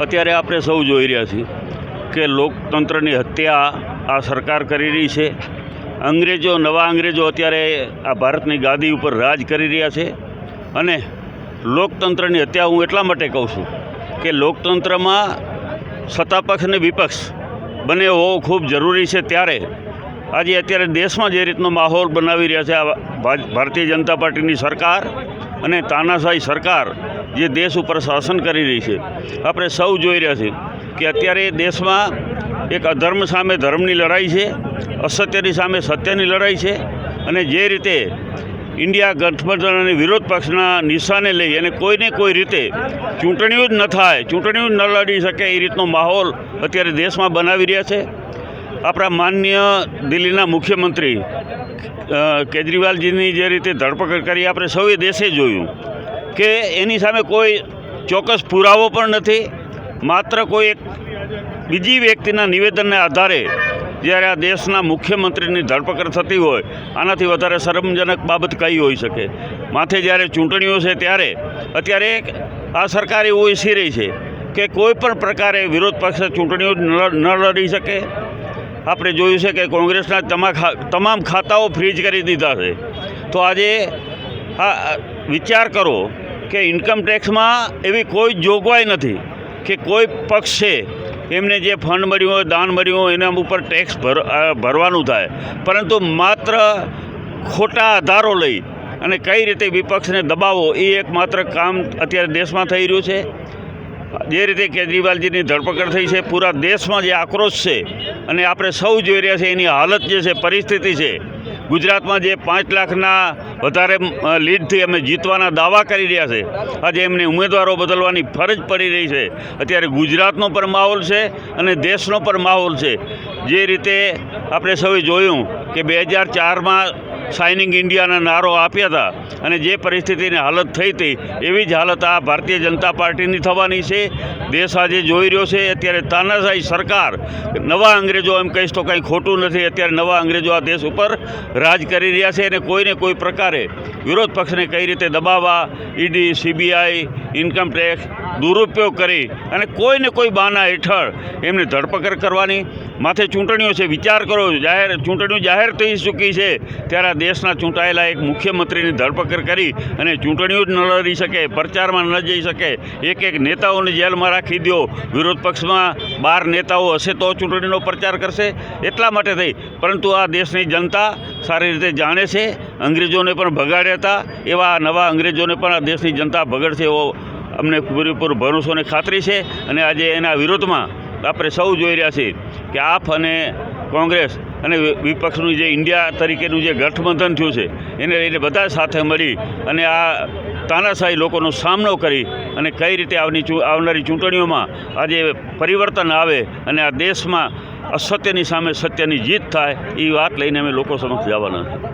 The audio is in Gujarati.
અત્યારે આપણે સૌ જોઈ રહ્યા છીએ કે લોકતંત્રની હત્યા આ સરકાર કરી રહી છે. અંગ્રેજો, નવા અંગ્રેજો અત્યારે આ ભારતની ગાદી ઉપર રાજ કરી રહ્યા છે. અને લોકતંત્રની હત્યા હું એટલા માટે કહું છું કે લોકતંત્રમાં સત્તાપક્ષ અને વિપક્ષ બંને હોવો ખૂબ જરૂરી છે. ત્યારે આજે અત્યારે દેશમાં જે રીતનો માહોલ બનાવી રહ્યા છે આ ભારતીય જનતા પાર્ટીની સરકાર અને તાનાશાહી સરકાર જે દેશ ઉપર શાસન કરી રહી છે, આપણે સૌ જોઈ રહ્યા છીએ કે અત્યારે દેશમાં એક અધર્મ સામે ધર્મની લડાઈ છે, અસત્યની સામે સત્યની લડાઈ છે અને જે રીતે ઇન્ડિયા ગઠબંધન અને વિરોધ પક્ષના નિશાને લઈ અને કોઈને કોઈ રીતે ચૂંટણીઓ જ ન થાય, ચૂંટણીઓ જ ન લડી શકે એ રીતનો માહોલ અત્યારે દેશમાં બનાવી રહ્યા છે. આપણા માનનીય દિલ્હીના મુખ્યમંત્રી કેજરીવાલજીની જે રીતે ધરપકડ કરી આપણે સૌએ દેશે જોયું કે એની સામે કોઈ ચોક્કસ પુરાવો પણ નથી, માત્ર કોઈ એક બીજી વ્યક્તિના નિવેદનને આધારે જ્યારે આ દેશના મુખ્યમંત્રીની ધરપકડ થતી હોય, આનાથી વધારે શરમજનક બાબત કઈ હોઈ શકે? માથે જ્યારે ચૂંટણીઓ છે ત્યારે અત્યારે આ સરકાર એવું ઈચ્છી રહી છે કે કોઈ પણ પ્રકારે વિરોધ પક્ષે ચૂંટણીઓ ન લડી શકે? આપણે જોયું છે કે કોંગ્રેસના તમામ ખાતાઓ ફ્રીજ કરી દીધા છે. તો આજે આ વિચાર કરો કે ઇન્કમ ટેક્સમાં એવી કોઈ જોગવાઈ નથી કે કોઈ પક્ષ છે, એમને જે ફંડ મળ્યું હોય, દાન મળ્યું હોય, એના ઉપર ટેક્સ ભર ભરવાનું થાય. પરંતુ માત્ર ખોટા આધારો લઈ અને કઈ રીતે વિપક્ષને દબાવો, એ એકમાત્ર કામ અત્યારે દેશમાં થઈ રહ્યું છે. જે રીતે કેજરીવાલજીની ધરપકડ થઈ છે, પૂરા દેશમાં જે આક્રોશ છે અને આપણે સૌ જોઈ રહ્યા છે એની હાલત જે છે, પરિસ્થિતિ છે. ગુજરાતમાં જે પાંચ લાખના વધારે લીડથી અમે જીતવાના દાવા કરી રહ્યા છે, આજે એમને ઉમેદવારો બદલવાની ફરજ પડી રહી છે. અત્યારે ગુજરાતનો પણ માહોલ છે અને દેશનો પણ માહોલ છે. જે રીતે આપણે સૌએ જોયું કે બે હજાર ચારમાં શાઇનિંગ ઇન્ડિયાના નારો આપ્યા હતા અને જે પરિસ્થિતિની હાલત થઈ હતી, એવી જ હાલત આ ભારતીય જનતા પાર્ટીની થવાની છે. દેશ આજે જોઈ રહ્યો છે, અત્યારે તાનાશાહી સરકાર, નવા અંગ્રેજો એમ કહીશ તો કંઈ ખોટું નથી, અત્યારે નવા અંગ્રેજો આ દેશ ઉપર રાજ કરી રહ્યા છે અને કોઈને કોઈ પ્રકારે વિરોધ પક્ષને કઈ રીતે દબાવવા, ઈડી, સીબીઆઈ, ઇન્કમ ટેક્સ દુરુપયોગ કરી અને કોઈને કોઈ બહાના હેઠળ એમને ધરપકડ કરવાની. માથે ચૂંટણીઓ છે, વિચાર કરો, જાહેર ચૂંટણીઓ જાહેર થઈ ચૂકી છે, ત્યારે આ દેશના ચૂંટાયેલા એક મુખ્યમંત્રીની ધરપકડ કરી અને ચૂંટણીઓ જ ન લડી શકે, પ્રચારમાં ન જઈ શકે. એક એક નેતાઓને જેલમાં રાખી દો વિરોધ પક્ષમાં બાર નેતાઓ હશે તો ચૂંટણીનો પ્રચાર કરશે. એટલા માટે થઈ. પરંતુ આ દેશની જનતા સારી રીતે જાણે છે. અંગ્રેજોને પણ ભગાડ્યા હતા. એવા નવા અંગ્રેજોને પણ આ દેશની જનતા ભગડશે એવો અમને પૂરેપૂરો ભરોસો અને ખાતરી છે અને આજે એના વિરોધમાં આપણે સૌ જોઈ રહ્યા છીએ કે આપ અને કોંગ્રેસ અને વિપક્ષનું જે ઇન્ડિયા તરીકેનું જે ગઠબંધન થયું છે, એને લઈને બધા સાથે મળી અને આ તાનાશાહી લોકોનો સામનો કરી અને કઈ રીતે આવની આવનારી ચૂંટણીઓમાં આજે પરિવર્તન આવે અને આ દેશમાં અસત્યની સામે સત્યની જીત થાય એ વાત લઈને અમે લોકો સમક્ષ જવાના